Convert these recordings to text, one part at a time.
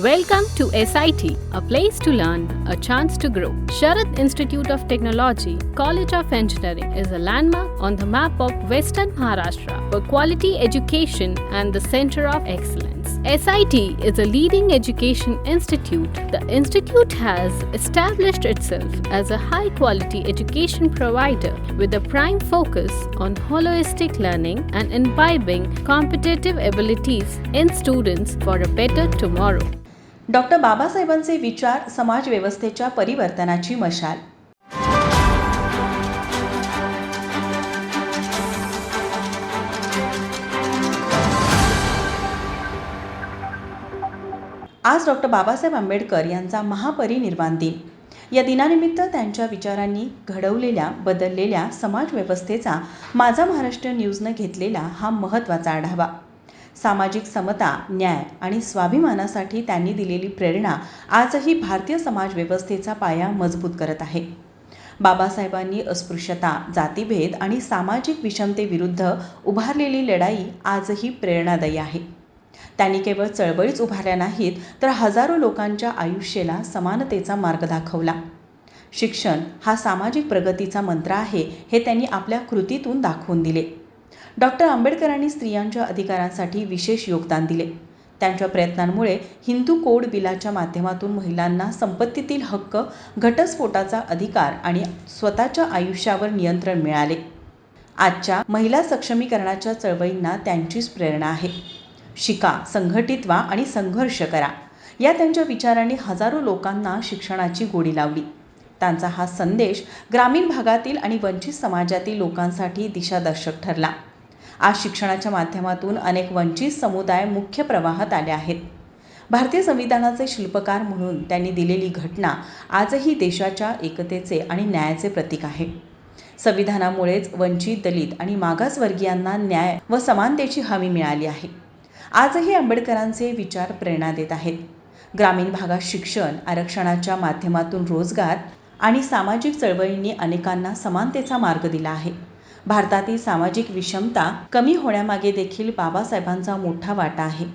Welcome to SIT, a place to learn, a chance to grow. Sharad Institute of Technology, College of Engineering is a landmark on the map of Western Maharashtra for quality education and the center of excellence. SIT is a leading education institute. The institute has established itself as a high quality education provider with a prime focus on holistic learning and imbibing competitive abilities in students for a better tomorrow. Doctor बाबासाहेबांचे विचार समाजव्यवस्थेच्या परिवर्तनाची मशाल. आज doctor Babasaheb Ambedkar यांचा महापरिनिर्वाण दिन. या दिनानिमित्त त्यांच्या विचारांनी घडवलेल्या बदललेल्या समाजव्यवस्थेचा माझा महाराष्ट्र न्यूजनं घेतलेला हा महत्त्वाचा आढावा. सामाजिक समता न्याय आणि स्वाभिमानासाठी त्यांनी दिलेली प्रेरणा आजही भारतीय समाजव्यवस्थेचा पाया मजबूत करत आहे. बाबासाहेबांनी अस्पृश्यता जातीभेद आणि सामाजिक विषमतेविरुद्ध उभारलेली लढाई आजही प्रेरणादायी आहे. त्यांनी केवळ चळवळीच उभारल्या नाहीत तर हजारो लोकांच्या आयुष्याला समानतेचा मार्ग दाखवला. शिक्षण हा सामाजिक प्रगतीचा मंत्र आहे हे त्यांनी आपल्या कृतीतून दाखवून दिले. डॉक्टर आंबेडकरांनी स्त्रियांच्या अधिकारांसाठी विशेष योगदान दिले. त्यांच्या प्रयत्नांमुळे हिंदू कोड बिलाच्या माध्यमातून महिलांना संपत्तीतील हक्क घटस्फोटाचा अधिकार आणि स्वतःच्या आयुष्यावर नियंत्रण मिळाले. आजच्या महिला सक्षमीकरणाच्या चळवळींना त्यांचीच प्रेरणा आहे. शिका संघटित व्हा आणि संघर्ष करा. या त्यांच्या विचारांनी हजारो लोकांना शिक्षणाची गोडी लावली. त्यांचा हा संदेश ग्रामीण भागातील आणि वंचित समाजातील लोकांसाठी दिशादर्शक ठरला. आज शिक्षणाच्या माध्यमातून अनेक वंचित समुदाय मुख्य प्रवाहात आले आहेत. भारतीय संविधानाचे शिल्पकार म्हणून त्यांनी दिलेली घटना आजही देशाच्या एकतेचे आणि न्यायाचे प्रतीक आहे. संविधानामुळेच वंचित दलित आणि मागासवर्गीयांना न्याय व समानतेची हमी मिळाली आहे. आजही आंबेडकरांचे विचार प्रेरणा देत आहेत. ग्रामीण भागात शिक्षण आरक्षणाच्या माध्यमातून रोजगार आणि सामाजिक चळवळींनी अनेकांना समानतेचा मार्ग दिला आहे. भारतातील सामाजिक विषमता कमी होण्यामागे देखील बाबासाहेबांचा मोठा वाटा आहे.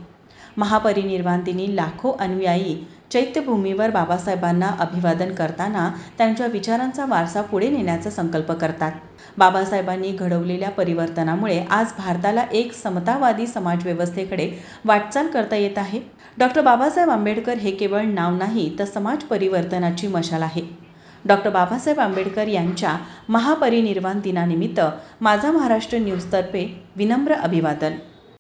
महापरिनिर्वाण दिनी लाखो अनुयायी चैत्यभूमीवर बाबासाहेबांना अभिवादन करताना त्यांच्या विचारांचा वारसा पुढे नेण्याचा संकल्प करतात. बाबासाहेबांनी घडवलेल्या परिवर्तनामुळे आज भारताला एक समतावादी समाजव्यवस्थेकडे वाटचाल करता येत आहे. डॉक्टर बाबासाहेब आंबेडकर हे केवळ नाव नाही तर समाज परिवर्तनाची मशाल आहे. डॉक्टर बाबासाहेब आंबेडकर यांच्या महापरिनिर्वाण दिनानिमित्त माझा महाराष्ट्र न्यूजतर्फे विनम्र अभिवादन.